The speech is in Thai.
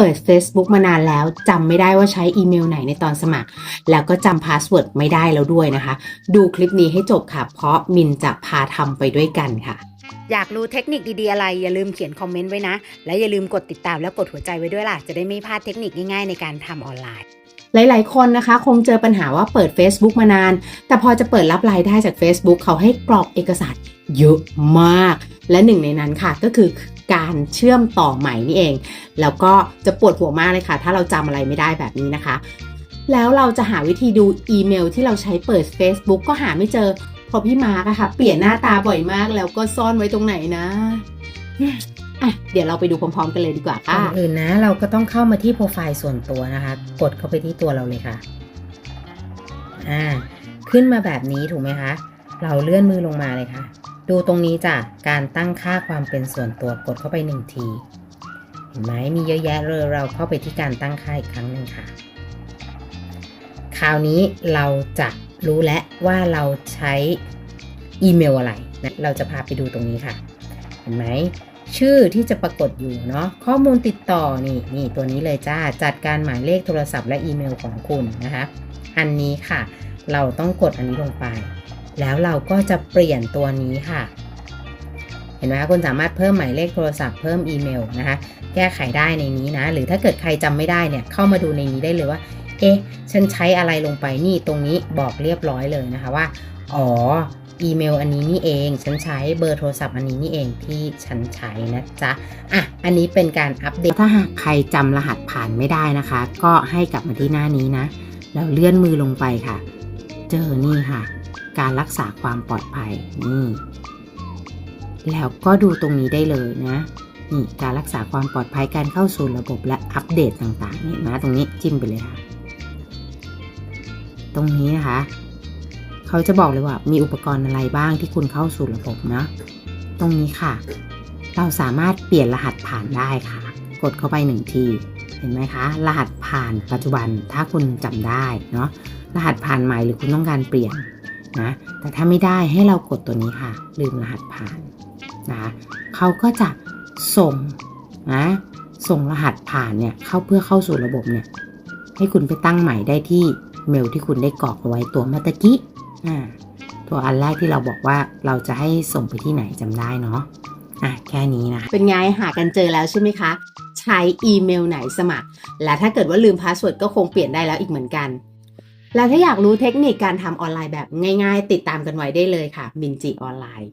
เปิด Facebook มานานแล้วจำไม่ได้ว่าใช้อีเมลไหนในตอนสมัคร แล้วก็จำพาสเวิร์ดไม่ได้แล้วด้วยนะคะ ดูคลิปนี้ให้จบค่ะ เพราะมินจะพาทำไปด้วยกันค่ะ อยากรู้เทคนิคดีๆอะไร อย่าลืมเขียนคอมเมนต์ไว้นะ และอย่าลืมกดติดตามและกดหัวใจไว้ด้วยล่ะ จะได้ไม่พลาดเทคนิคง่ายๆในการทำออนไลน์ หลาย ๆ คนนะคะ คงเจอปัญหาว่าเปิด Facebook มานาน แต่พอจะเปิดรับรายได้จาก Facebook เขาให้กรอกเอกสาร เยอะมาก และหนึ่งในนั้นค่ะก็คือการเชื่อมต่อใหม่นี่เอง แล้วก็จะปวดหัวมากเลยค่ะ ถ้าเราจำอะไรไม่ได้แบบนี้นะคะ แล้วเราจะหาวิธีดูอีเมลที่เราใช้เปิด Facebook ก็หาไม่เจอเพอพี่มาร์กอะค่ะ เปลี่ยนหน้าตาบ่อยมากแล้วก็ซ่อนไว้ตรงไหนนะอะเดี๋ยวเราไปดูพร้อมๆกันเลยดีกว่าก่ค่ะอนอื่นนะ เราก็ต้องเข้ามาที่โปรไฟล์ส่วนตัวนะคะ กดเข้าไปที่ตัวเราเลยค่ะ อ่า ขึ้นมาแบบนี้ถูกไหมคะ เราเลื่อนมือลงมาเลยค่ะ ดูตรงนี้จ้ะ การตั้งค่าความเป็นส่วนตัวกดเข้าไปหนึ่งที เห็นไหมมีเยอะแยะเลยเราเข้าไปที่การตั้งค่าอีกครั้งหนึ่งค่ะ คราวนี้เราจะรู้แล้วว่าเราใช้อีเมลอะไรนะเราจะพาไปดูตรงนี้ค่ะ เห็นไหมชื่อที่จะปรากฏอยู่เนาะข้อมูลติดต่อนี่นี่ตัวนี้เลยจ้าจัดการหมายเลขโทรศัพท์และอีเมลของคุณนะคะ อันนี้ค่ะ เราต้องกดอันนี้ลงไป แล้วเราก็จะเปลี่ยนตัวนี้ค่ะ เห็นไหมคะคุณสามารถเพิ่มหมายเลขโทรศัพท์เพิ่มอีเมลนะคะ แก้ไขได้ในนี้นะ หรือถ้าเกิดใครจำไม่ได้เนี่ยเข้ามาดูในนี้ได้เลยว่า เอ๊ะ ฉันใช้อะไรลงไปนี่ตรงนี้บอกเรียบร้อยเลยนะคะว่า อ๋อ อีเมลอันนี้นี่เอง ฉันใช้เบอร์โทรศัพท์อันนี้นี่เองที่ฉันใช้นะจ๊ะ อะ อันนี้เป็นการอัปเดต ถ้าหากใครจำรหัสผ่านไม่ได้นะคะ ก็ให้กลับมาที่หน้านี้นะ แล้วเลื่อนมือลงไปค่ะ เจอนี่ค่ะ การรักษาความปลอดภัยนี่แล้วก็ดูตรงนี้ได้เลยนะนี่การรักษาความปลอดภัยการเข้าสู่ระบบและอัปเดตต่างๆนี่นะตรงนี้จิ้มไปเลยค่ะ ตรงนี้นะคะ เขาจะบอกเลยว่ามีอุปกรณ์อะไรบ้างที่คุณเข้าสู่ระบบนะ ตรงนี้ค่ะ เราสามารถเปลี่ยนรหัสผ่านได้ค่ะ กดเข้าไปหนึ่งที เห็นไหมคะ รหัสผ่านปัจจุบันถ้าคุณจำได้เนาะรหัสผ่านใหม่หรือคุณต้องการเปลี่ยน นะแต่ถ้าไม่ได้ให้เรากดตัวนี้ค่ะ ลืมรหัสผ่านนะเขาก็จะส่งนะส่งรหัสผ่านเนี่ยเข้าเพื่อเข้าสู่ระบบเนี่ยให้คุณไปตั้งใหม่ได้ที่เมลที่คุณได้กรอกเอาไว้ตัวเมื่อตะกี้อ่าตัวอันแรกที่เราบอกว่าเราจะให้ส่งไปที่ไหนจำได้เนาะอะแค่นี้นะเป็นไงหากันเจอแล้วใช่ไหมคะ ใช้อีเมลไหนสมัคร และถ้าเกิดว่าลืมพาสเวิร์ดก็คงเปลี่ยนได้แล้วอีกเหมือนกัน แล้วถ้าอยากรู้เทคนิคการทำออนไลน์แบบง่าย ๆ ติดตามกันไว้ได้เลยค่ะมินจิออนไลน์